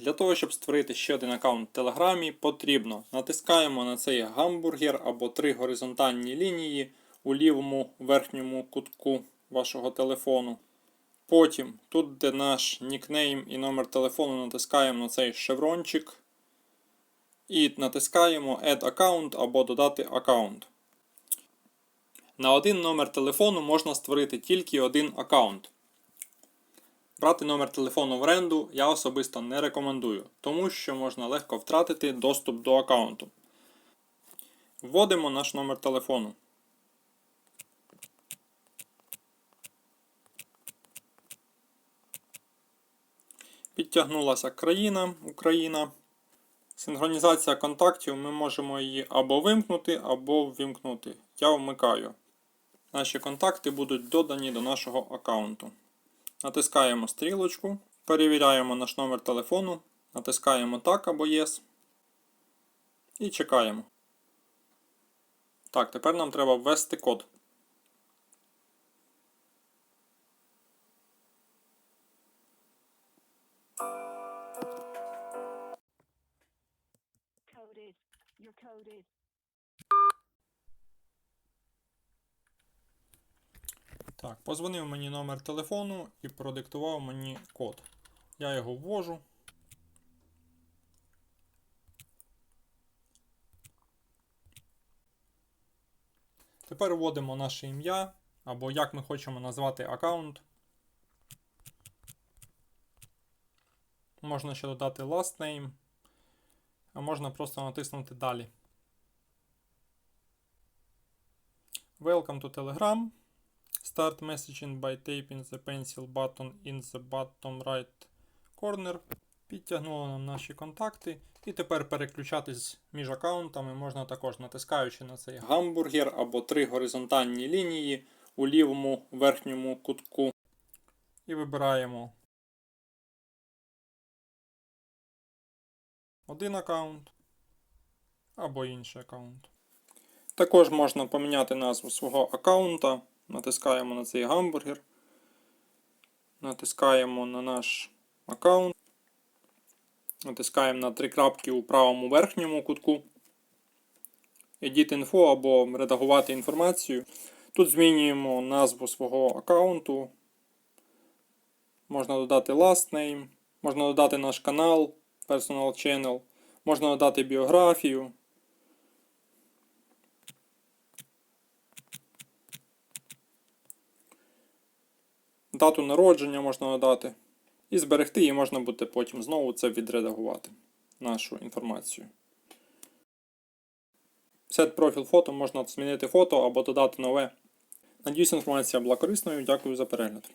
Для того, щоб створити ще один аккаунт в Телеграмі, потрібно натискаємо на цей гамбургер або три горизонтальні лінії у лівому верхньому кутку вашого телефону. Потім, тут, де наш нікнейм і номер телефону, натискаємо на цей шеврончик і натискаємо Add Account або додати аккаунт. На один номер телефону можна створити тільки один аккаунт. Брати номер телефону в оренду я особисто не рекомендую, тому що можна легко втратити доступ до аккаунту. Вводимо наш номер телефону. Підтягнулася країна Україна. Синхронізація контактів ми можемо її або вимкнути, або ввімкнути. Я вмикаю. Наші контакти будуть додані до нашого аккаунту. Натискаємо стрілочку, перевіряємо наш номер телефону, натискаємо так або Yes і чекаємо. Так, тепер нам треба ввести код. your code is Так, позвонив мені номер телефону і продиктував мені код. Я його ввожу. Тепер вводимо наше ім'я або як ми хочемо назвати аккаунт. Можна ще додати last name, а можна просто натиснути далі. Welcome to Telegram. Start messaging by tapping the pencil button in the bottom right corner. Підтягнуло нам наші контакти. І тепер переключатись між аккаунтами можна також натискаючи на цей гамбургер або три горизонтальні лінії у лівому верхньому кутку. І вибираємо один аккаунт або інший аккаунт. Також можна поміняти назву свого аккаунта. Натискаємо на цей гамбургер. Натискаємо на наш аккаунт. Натискаємо на три крапки у правому верхньому кутку. Edit Info або редагувати інформацію. Тут змінюємо назву свого аккаунту. Можна додати last name, можна додати наш канал, Personal Channel, можна додати біографію. Дату народження можна додати. І зберегти, її можна буде потім знову це відредагувати, нашу інформацію. Set профіль фото можна змінити фото або додати нове. Надіюсь, інформація була корисною. Дякую за перегляд.